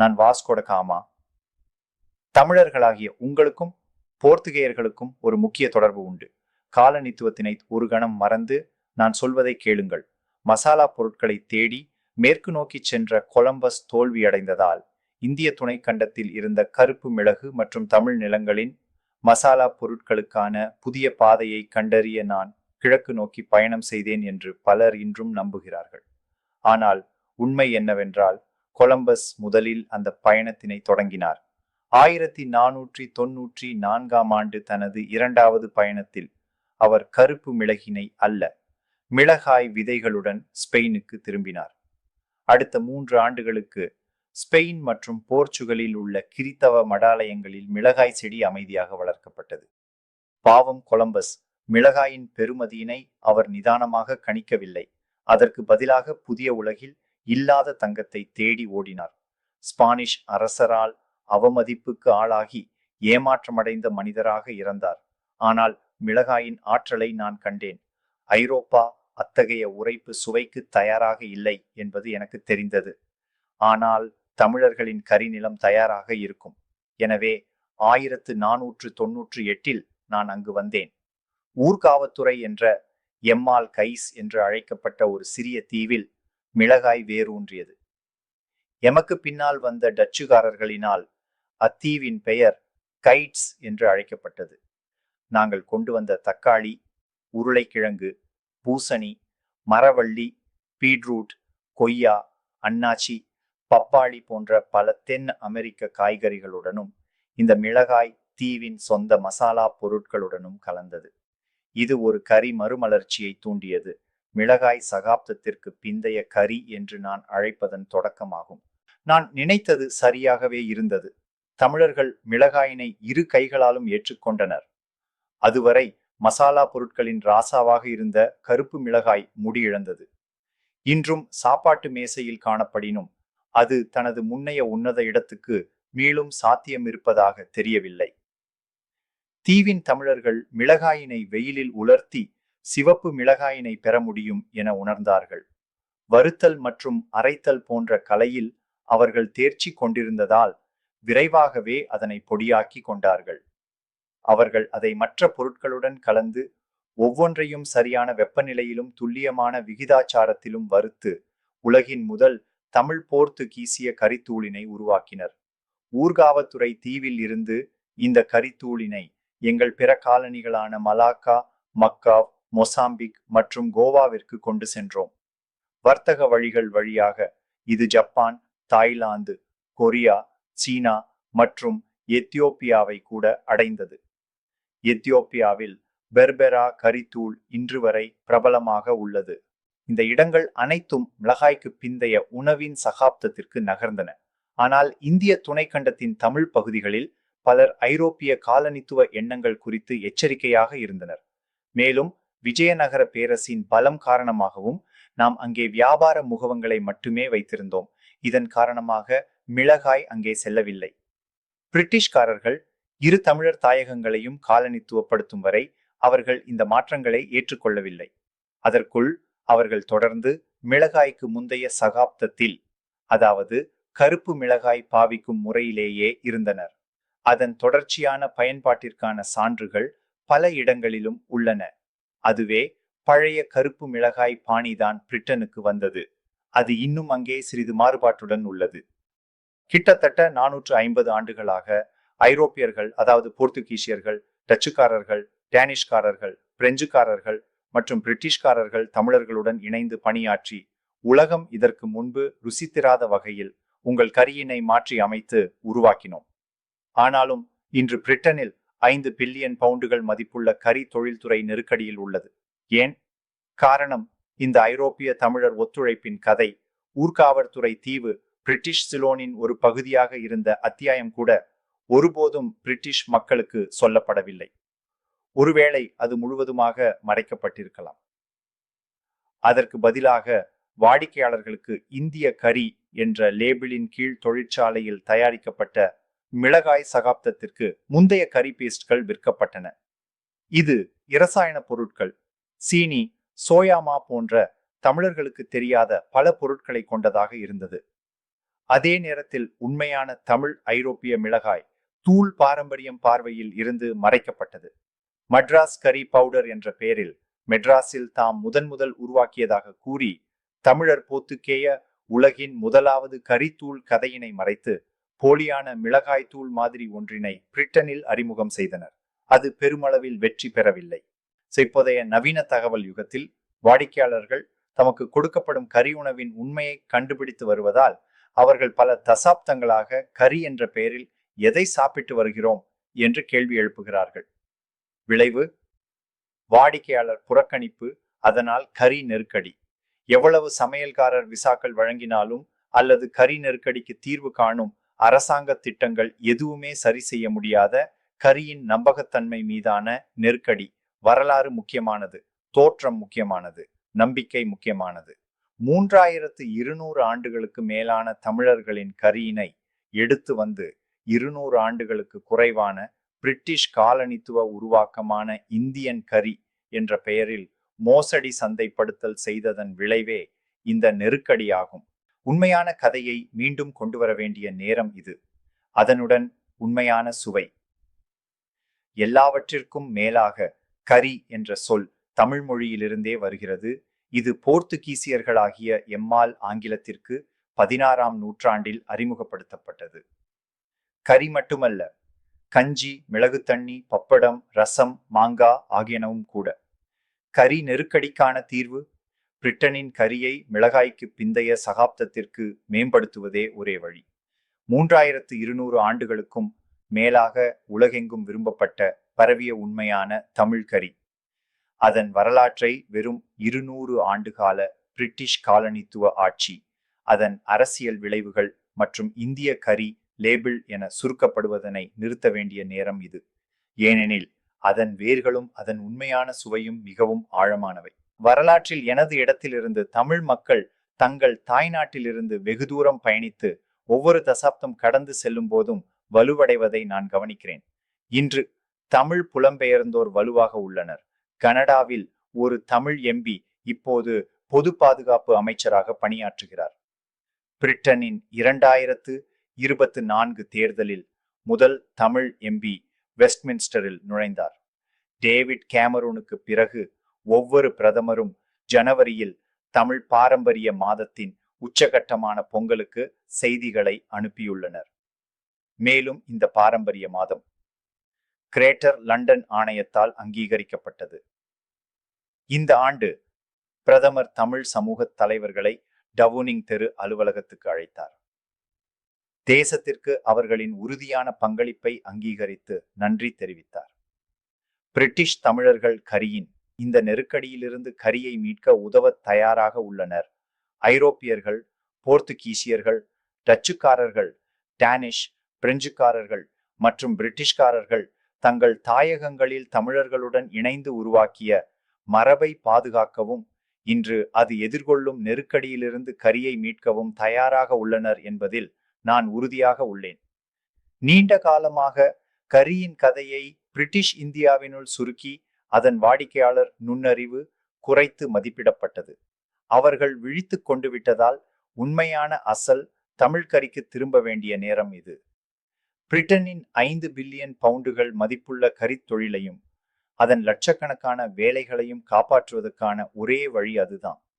நான் Vasco da Gama. தமிழர்களாகிய உங்களுக்கும் போர்த்துகேயர்களுக்கும் ஒரு முக்கிய தொடர்பு உண்டு. காலனித்துவத்தினை ஒரு கணம் மறந்து நான் சொல்வதை கேளுங்கள். மசாலா பொருட்களை தேடி மேற்கு நோக்கி சென்ற கொலம்பஸ் தோல்வியடைந்ததால் இந்திய துணைக்கண்டத்தில் இருந்த கருப்பு மிளகு மற்றும் தமிழ் நிலங்களின் மசாலா பொருட்களுக்கான புதிய பாதையை கண்டறிய நான் கிழக்கு நோக்கி பயணம் செய்தேன் என்று பலர் இன்றும் நம்புகிறார்கள். ஆனால் உண்மை என்னவென்றால் கொலம்பஸ் முதலில் அந்த பயணத்தினை தொடங்கினார். ஆயிரத்தி நானூற்றி தொன்னூற்றி நான்காம் ஆண்டு தனது இரண்டாவது பயணத்தில் அவர் கருப்பு மிளகினை அல்ல மிளகாய் விதைகளுடன் ஸ்பெயினுக்கு திரும்பினார். அடுத்த மூன்று ஆண்டுகளுக்கு ஸ்பெயின் மற்றும் போர்ச்சுகலில் உள்ள கிறித்தவ மடாலயங்களில் மிளகாய் செடி அமைதியாக வளர்க்கப்பட்டது. பாவம் கொலம்பஸ் மிளகாயின் பெருமதியினை அவர் நிதானமாக கணிக்கவில்லை. அதற்கு பதிலாக புதிய உலகில் இல்லாத தங்கத்தை தேடி ஓடினார். ஸ்பானிஷ் அரசரால் அவமதிப்புக்கு ஆளாகி ஏமாற்றமடைந்த மனிதராக இறந்தார். ஆனால் மிளகாயின் ஆற்றலை நான் கண்டேன். ஐரோப்பா அத்தகைய உரைப்பு சுவைக்கு தயாராக இல்லை என்பது எனக்கு தெரிந்தது. ஆனால் தமிழர்களின் கரிநிலம் தயாராக இருக்கும். எனவே ஆயிரத்து நானூற்று தொன்னூற்று எட்டில் நான் அங்கு வந்தேன். ஊர்காவத்துறை என்ற எம்மால் கைஸ் என்று அழைக்கப்பட்ட ஒரு சிறிய தீவில் மிளகாய் வேரூன்றியது. எமக்கு பின்னால் வந்த டச்சுக்காரர்களினால் அத்தீவின் பெயர் கைட்ஸ் என்று அழைக்கப்பட்டது. நாங்கள் கொண்டு வந்த தக்காளி உருளைக்கிழங்கு பூசணி மரவள்ளி பீட்ரூட் கொய்யா அன்னாச்சி பப்பாளி போன்ற பல தென் அமெரிக்க காய்கறிகளுடனும் இந்த மிளகாய் தீவின் சொந்த மசாலா பொருட்களுடனும் கலந்தது. இது ஒரு கரி மறுமலர்ச்சியை தூண்டியது. மிளகாய் சகாப்தத்திற்கு பிந்தைய கரி என்று நான் அழைப்பதன் தொடக்கமாகும். நான் நினைத்தது சரியாகவே இருந்தது. தமிழர்கள் மிளகாயினை இரு கைகளாலும் ஏற்றுக்கொண்டனர். அதுவரை மசாலா பொருட்களின் ராசாவாக இருந்த கருப்பு மிளகாய் முடியிழந்தது. இன்றும் சாப்பாட்டு மேசையில் காணப்படினும் அது தனது முன்னைய உன்னத இடத்துக்கு மீளும் சாத்தியம் இருப்பதாக தெரியவில்லை. தீவின் தமிழர்கள் மிளகாயினை வெயிலில் உலர்த்தி சிவப்பு மிளகாயினை பெற முடியும் என உணர்ந்தார்கள். வருத்தல் மற்றும் அரைத்தல் போன்ற கலையில் அவர்கள் தேர்ச்சி கொண்டிருந்ததால் விரைவாகவே அதனை பொடியாக்கி கொண்டார்கள். அவர்கள் அதை மற்ற பொருட்களுடன் கலந்து ஒவ்வொன்றையும் சரியான வெப்பநிலையிலும் துல்லியமான விகிதாச்சாரத்திலும் வறுத்து உலகின் முதல் தமிழ் போர்த்துகீசிய கரித்தூளினை உருவாக்கினர். ஊர்காவத்துறை தீவில் இருந்து இந்த கரித்தூளினை எங்கள் பிற காலனிகளான மலாக்கா மக்காவ் மொசாம்பிக் மற்றும் கோவாவிற்கு கொண்டு சென்றோம். வர்த்தக வழிகள் வழியாக இது ஜப்பான் தாய்லாந்து கொரியா சீனா மற்றும் எத்தியோப்பியாவை கூட அடைந்தது. எத்தியோப்பியாவில் பெர்பெரா கரித்தூள் இன்று வரை பிரபலமாக உள்ளது. இந்த இடங்கள் அனைத்தும் மிளகாய்க்கு பிந்தைய உணவின் சகாப்தத்திற்கு நகர்ந்தன. ஆனால் இந்திய துணைக்கண்டத்தின் தமிழ் பகுதிகளில் பலர் ஐரோப்பிய காலனித்துவ எண்ணங்கள் குறித்து எச்சரிக்கையாக இருந்தனர். மேலும் விஜயநகர பேரரசின் பலம் காரணமாகவும் நாம் அங்கே வியாபார முகவங்களை மட்டுமே வைத்திருந்தோம். இதன் காரணமாக மிளகாய் அங்கே செல்லவில்லை. பிரிட்டிஷ்காரர்கள் இரு தமிழர் தாயகங்களையும் காலனித்துவப்படுத்தும் வரை அவர்கள் இந்த மாற்றங்களை ஏற்றுக்கொள்ளவில்லை. அதற்குள் அவர்கள் தொடர்ந்து மிளகாய்க்கு முந்தைய சகாப்தத்தில் அதாவது கருப்பு மிளகாய் பாவிக்கும் முறையிலேயே இருந்தனர். அதன் தொடர்ச்சியான பயன்பாட்டிற்கான சான்றுகள் பல இடங்களிலும் உள்ளன. அதுவே பழைய கருப்பு மிளகாய் பாணிதான் பிரிட்டனுக்கு வந்தது. அது இன்னும் அங்கே சிறிது மாறுபாட்டுடன் உள்ளது. கிட்டத்தட்ட நானூற்று ஐம்பது ஆண்டுகளாக ஐரோப்பியர்கள் அதாவது போர்த்துகீசியர்கள் டச்சுக்காரர்கள் டேனிஷ்காரர்கள் பிரெஞ்சுக்காரர்கள் மற்றும் பிரிட்டிஷ்காரர்கள் தமிழர்களுடன் இணைந்து பணியாற்றி உலகம் இதற்கு முன்பு ருசித்திராத வகையில் உங்கள் கரியினை மாற்றி அமைத்து உருவாக்கினோம். ஆனாலும் இன்று பிரிட்டனில் ஐந்து பில்லியன் பவுண்டுகள் மதிப்புள்ள கரி தொழில்துறை நெருக்கடியில் உள்ளது. ஏன்? காரணம் இந்த ஐரோப்பிய தமிழர் ஒத்துழைப்பின் கதை. ஊர்காவற்துறை தீவு பிரிட்டிஷ் சிலோனின் ஒரு பகுதியாக இருந்த அத்தியாயம் கூட ஒருபோதும் பிரிட்டிஷ் மக்களுக்கு சொல்லப்படவில்லை. ஒருவேளை அது முழுவதுமாக மறைக்கப்பட்டிருக்கலாம். அதற்கு பதிலாக வாடிக்கையாளர்களுக்கு இந்திய கரி என்ற லேபிளின் கீழ் தொழிற்சாலையில் தயாரிக்கப்பட்ட மிளகாய் சகாப்தத்திற்கு முந்தைய கரி பேஸ்ட்கள் விற்கப்பட்டன. இது இரசாயன பொருட்கள் சீனி சோயாமா போன்ற தமிழர்களுக்கு தெரியாத பல பொருட்களை கொண்டதாக இருந்தது. அதே நேரத்தில் உண்மையான தமிழ் ஐரோப்பிய மிளகாய் தூள் பாரம்பரியம் பார்வையில் இருந்து மறைக்கப்பட்டது. மட்ராஸ் கரி பவுடர் என்ற பெயரில் மெட்ராஸில் தாம் முதன் முதல் உருவாக்கியதாக கூறி தமிழர் போத்துக்கேய உலகின் முதலாவது கரித்தூள் கதையினை மறைத்து போலியான மிளகாய் தூள் மாதிரி ஒன்றினை பிரிட்டனில் அறிமுகம் செய்தனர். அது பெருமளவில் வெற்றி பெறவில்லை. இப்போதைய நவீன தகவல் யுகத்தில் வாடிக்கையாளர்கள் தமக்கு கொடுக்கப்படும் கறி உணவின் உண்மையை கண்டுபிடித்து வருவதால் அவர்கள் பல தசாப்தங்களாக கறி என்ற பெயரில் எதை சாப்பிட்டு வருகிறோம் என்று கேள்வி எழுப்புகிறார்கள். விளைவு? வாடிக்கையாளர் புறக்கணிப்பு அதனால் கறி நெருக்கடி. எவ்வளவு சமையல்காரர் விசாக்கள் வழங்கினாலும் அல்லது கறி நெருக்கடிக்கு தீர்வு காணும் அரசாங்க திட்டங்கள் எதுவுமே சரி செய்ய முடியாத கரியின் நம்பகத்தன்மை மீதான நெருக்கடி. வரலாறு முக்கியமானது. தோற்றம் முக்கியமானது. நம்பிக்கை முக்கியமானது. மூன்றாயிரத்து இருநூறு ஆண்டுகளுக்கு மேலான தமிழர்களின் கரியினை எடுத்து வந்து இருநூறு ஆண்டுகளுக்கு குறைவான பிரிட்டிஷ் காலனித்துவ உருவாக்கமான இந்தியன் கரி என்ற பெயரில் மோசடி சந்தைப்படுத்தல் செய்ததன் விளைவே இந்த நெருக்கடியாகும். உண்மையான கதையை மீண்டும் கொண்டு வர வேண்டிய நேரம் இது. அதனுடன் உண்மையான சுவை. எல்லாவற்றிற்கும் மேலாக கரி என்ற சொல் தமிழ் மொழியிலிருந்தே வருகிறது. இது போர்த்துகீசியர்களாகிய எம்மால் ஆங்கிலத்திற்கு பதினாறாம் நூற்றாண்டில் அறிமுகப்படுத்தப்பட்டது. கரி மட்டுமல்ல கஞ்சி மிளகு தண்ணி பப்படம் ரசம் மாங்காய் ஆகியனவும் கூட. கரி நெருக்கடிக்கான தீர்வு பிரிட்டனின் கரியை மிளகாய்க்கு பிந்தைய சகாப்தத்திற்கு மேம்படுத்துவதே ஒரே வழி. மூன்றாயிரத்து இருநூறு ஆண்டுகளுக்கும் மேலாக உலகெங்கும் விரும்பப்பட்ட பரவிய உண்மையான தமிழ் கரி. அதன் வரலாற்றை வெறும் இருநூறு ஆண்டுகால பிரிட்டிஷ் காலனித்துவ ஆட்சி அதன் அரசியல் விளைவுகள் மற்றும் இந்திய கரி லேபிள் என சுருக்கப்படுவதனை நிறுத்த வேண்டிய நேரம் இது. ஏனெனில் அதன் வேர்களும் அதன் உண்மையான சுவையும் மிகவும் ஆழமானவை. வரலாற்றில் எனது இடத்திலிருந்து தமிழ் மக்கள் தங்கள் தாய்நாட்டிலிருந்து வெகு தூரம் பயணித்து ஒவ்வொரு தசாப்தம் கடந்து செல்லும் போதும் வலுவடைவதை நான் கவனிக்கிறேன். இன்று தமிழ் புலம்பெயர்ந்தோர் வலுவாக உள்ளனர். கனடாவில் ஒரு தமிழ் எம்பி இப்போது பொது பாதுகாப்பு அமைச்சராக பணியாற்றுகிறார். பிரிட்டனின் இரண்டாயிரத்து இருபத்து நான்கு தேர்தலில் முதல் தமிழ் எம்பி வெஸ்ட்மின்ஸ்டரில் நுழைந்தார். டேவிட் கேமரூனுக்கு பிறகு ஒவ்வொரு பிரதமரும் ஜனவரியில் தமிழ் பாரம்பரிய மாதத்தின் உச்சகட்டமான பொங்கலுக்கு செய்திகளை அனுப்பியுள்ளனர். மேலும் இந்த பாரம்பரிய மாதம் கிரேட்டர் லண்டன் ஆணையத்தால் அங்கீகரிக்கப்பட்டது. இந்த ஆண்டு பிரதமர் தமிழ் சமூக தலைவர்களை டவுனிங் தெரு அலுவலகத்துக்கு அழைத்தார். தேசத்திற்கு அவர்களின் உறுதியான பங்களிப்பை அங்கீகரித்து நன்றி தெரிவித்தார். பிரிட்டிஷ் தமிழர்கள் கரியின் இந்த நெருக்கடியிலிருந்து கரியை மீட்க உதவ தயாராக உள்ளனர். ஐரோப்பியர்கள் போர்த்துகீசியர்கள் டச்சுக்காரர்கள் டானிஷ் பிரெஞ்சுக்காரர்கள் மற்றும் பிரிட்டிஷ்காரர்கள் தங்கள் தாயகங்களில் தமிழர்களுடன் இணைந்து உருவாக்கிய மரபை பாதுகாக்கவும் இன்று அது எதிர்கொள்ளும் நெருக்கடியிலிருந்து கரியை மீட்கவும் தயாராக உள்ளனர் என்பதில் நான் உறுதியாக உள்ளேன். நீண்ட காலமாக கரியின் கதையை பிரிட்டிஷ் இந்தியாவினுள் சுருக்கி அதன் வாடிக்கையாளர் நுண்ணறிவு குறைத்து மதிப்பிடப்பட்டது. அவர்கள் விழித்து கொண்டு விட்டதால் உண்மையான அசல் தமிழ்கறிக்கு திரும்ப வேண்டிய நேரம் இது. பிரிட்டனின் ஐந்து பில்லியன் பவுண்டுகள் மதிப்புள்ள கரித்தொழிலையும் அதன் லட்சக்கணக்கான வேலைகளையும் காப்பாற்றுவதற்கான ஒரே வழி அதுதான்.